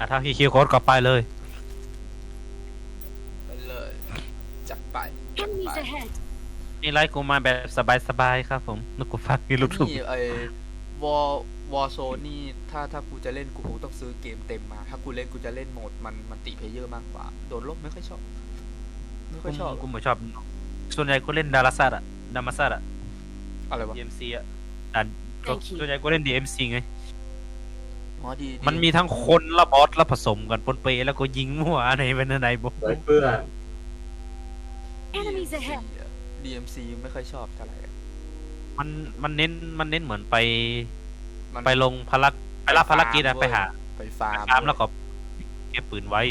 อะถ้าพี่คิวโค้ดก็ไปเลย ไปเลยจัดไปจัด Enemies ไป ahead. นี่ไลฟ์กูมาแบบสบายๆครับผมนึกกูฟังนี่ลูกทุ่งนี่ไอ้วอวอโซนี่ถ้าถ้ากูจะเล่นกูคงต้องซื้อเกมเต็มมา ถ้ากูเล่นกูจะเล่นโหมดมันมันติเพลเยอร์มากกว่า โดนลบไม่ค่อยชอบ ไม่ค่อยชอบกูไม่ชอบ ส่วนใหญ่กูเล่นดาราซัดอะดามาซัดอะ อะไรวะ DMC อะดันก็ Thank you ส่วนใหญ่กูเล่น DMC ไง อ๋อดีดีมันมีทั้งคนและบอสและผสมกันปนเปแล้วก็ยิงมั่วอะไรเป็นอะไรบอกไว้เพื่อน Enemies ahead. DMC ไม่ค่อยชอบเท่าไหร่มันมันเน้นมันเน้นเหมือนไปมันไปลงภารกไปรับภารกิจอะไปหาไปฟาร์มตามแล้วก็เก็บปืนไว้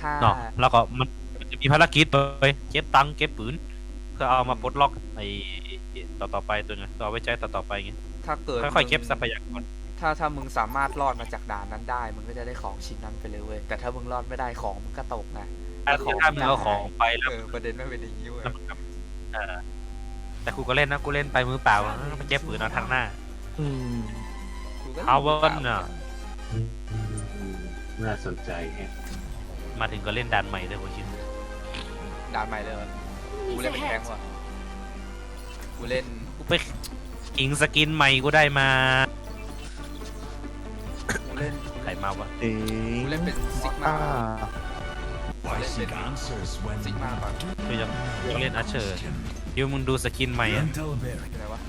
ถ้าเนาะแล้วก็มันมันจะมีภารกิจไปเก็บตังค์เก็บปืนเพื่อเอามาปลดล็อกไอ้ต่อต่อไปตัวไงต่อไว้ใจต่อต่อไปไงถ้าเกิดค่อยๆเก็บมึงทรัพยากร ถ้าถ้ามึงสามารถรอดมาจากด่านนั้นได้ มึงก็จะได้ของชิ้นนั้นไปเลยเว้ยแต่ถ้ามึงรอดไม่ได้ของมึงก็ตกนะถ้าถ้ามึงเอาของไปแล้วเออประเด็นไม่เป็นอย่างนี้เว้ยแล้วมันแบบเออแต่กูก็เล่นนะกูเล่นไปมือเปล่าไปเก็บปืนเอาทางหน้าอืมกูก็เอาเว้นน่ะอืมน่าสนใจแฮะมาถึงก็เล่นด่านใหม่เลยโหชิมด่านใหม่เลยเหรอกู Enemies เล่นเป็นแทง ahead. ว่ะกูเล่นกูไปกิงสกินใหม่กูได้มากู เล่นใครมาวะ เอ๋กูเล่นเป็นซิกมาอ่ากูเล่นเป็น answers when ซิกมาป่ะกูยังยังเล่นอาเชอร์ยูมึงดูสกินใหม่อะ mental อ bearing, ยู่ไหนวะ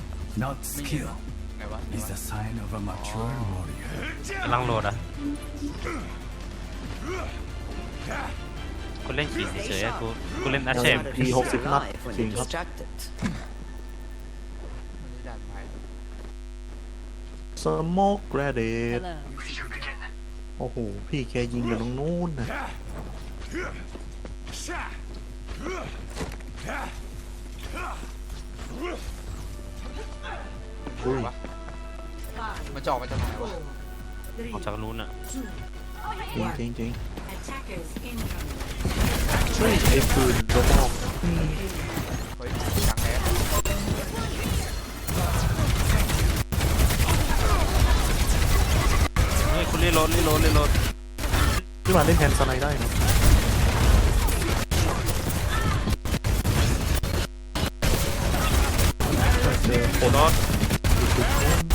not skill, ไหนวะไหน is วะ the sign of a mature warrior. กำลังโหลดอะกูเล่นขี่เฉยๆอะกูกูเล่นอาเชมพีหกสิบนัดจริงครับ distracted. อันนี้ด่านใหม่ ส โมกแกรเดต Hello. โอ้โห พี่แกยิงกันตรงนู้นนะอุ้ยวะมันจะออกมาจากไหนวะออกจากนู้นอะจริงจริงจริง Attackers incoming. เฮ้ยไอ้ปืนกระบอกอืมเฮ้ย คุณรีโหลดรีโหลดรีโหลดพี่มาเล่นแทนสไนได้นะเจอโหลด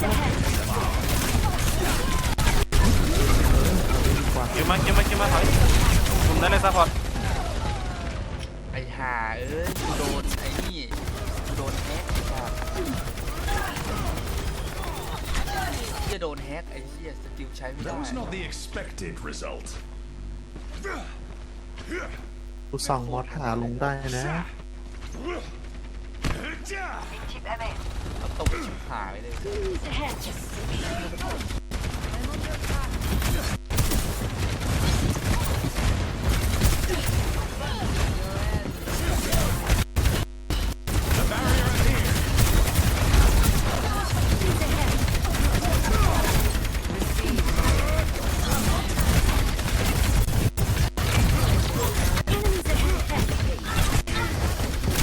เกี่ยวมาเกี่ยวมาเกี่ยวมาถอยกลุ่มนั้นเลยซัพพอร์ตไอ้ห่าเอ้ยกูโดนไอ้นี่กูโดนแฮกไอ้ห่าเหี้ยโดนแฮกไอ้เหี้ยสกิลใช้ไม่ได้ That was not the expected result. กูสั่งมอสหาลงได้นะ เอาตกชิบหายเลย Enemies ahead.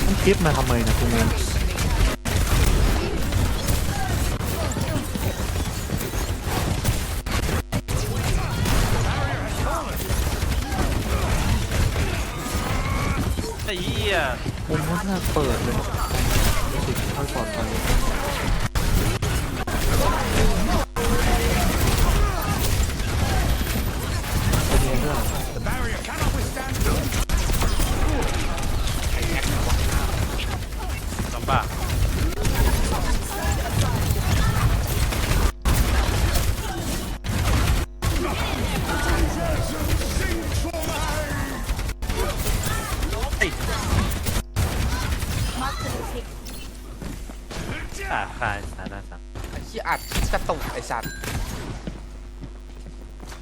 มันคลิปมาทำไมนะคุณงง เหี้ย มุมมันน่าเปิดเลยรู้สึกไม่ค่อยปลอดภัย กระตุกไอ้สัตว์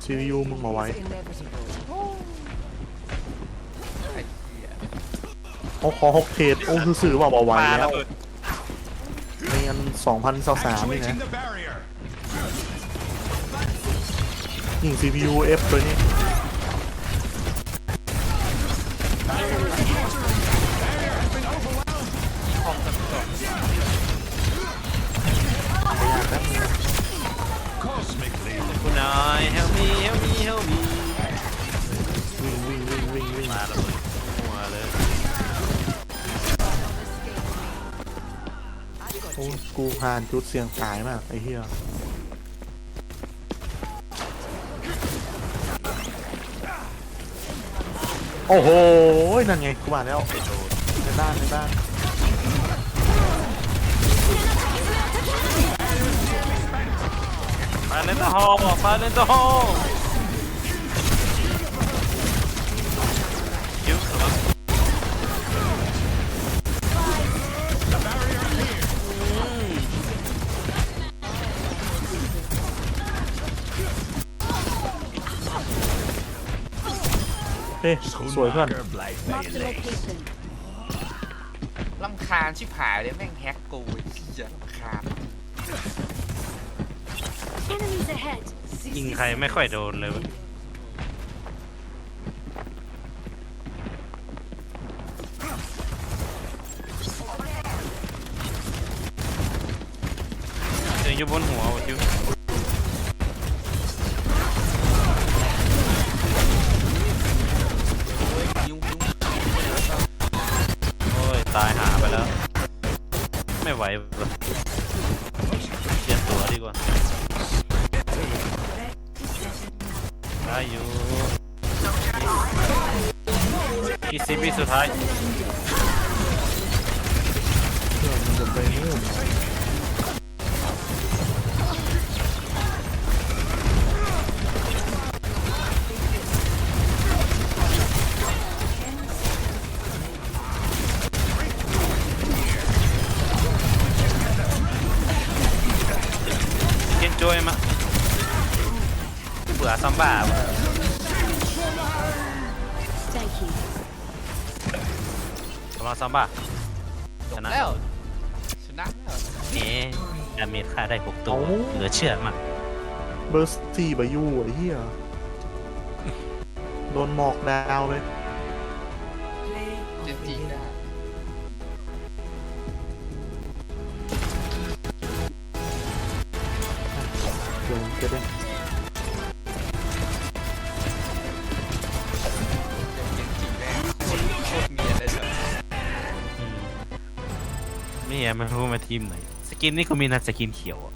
ซีรียูมึงมาไว้ ไอ้เหี้ยเขาขอฮอกเทสโอ้คือสื่อว่ามาไว้ปาแล้ระวเบิดในอัน2023นี่นะ actuating the barrier. ยิง CPU F ตัวนี้ แป๊บนึงคุณนาย help me help me help me วิ่งวิ่งวิ่งวิ่งวิ่งมาแล้วเลยหัวเลยโอ้กูผ่านจุดเสี่ยงตายมากไอ้เหี้ยโอ้โห นั่นไงกูมาแล้วในบ้านในบ้าน มาเล่นตะฮอมาเล่นตะฮอคิวระวังเฮ้ยสวยเพื่อน Schoonmaker blijft bij Mark je the leeg. location. ลำคาญชิบหายเลยแม่งแฮกกูไอ้เหี้ยลำคาญ Enemies ahead. ยิงใครไม่ค่อยโดนเลยเว้ยเสียงอยู่บนหัววะคิวโอ้ยยุ่งยุ่งโอ้ยตายหาไปแล้ว ไม่ไหวว่ะเปลี่ยนตัวดีกว่า ได้อยู่กี่สิบวิสุดท้ายเพื่อนมันจเย็นจอยมา เบื่อซัมบ้าว่ะ Thank you. สมาซัมบ้าจชบนะแล้วชนะแล้วเอ๊ะดาเมจค่าได้หกตัว เหลือเชื่อมาก เบอร์สี่บายูไอ้เหี้ยโดนหมอกดาวเลย เจนจีได้เดี๋ยวจะได้เนี่ไงมันรู้มาทีมไหน สกินนี่ก็มีนะสกินเขียวอะ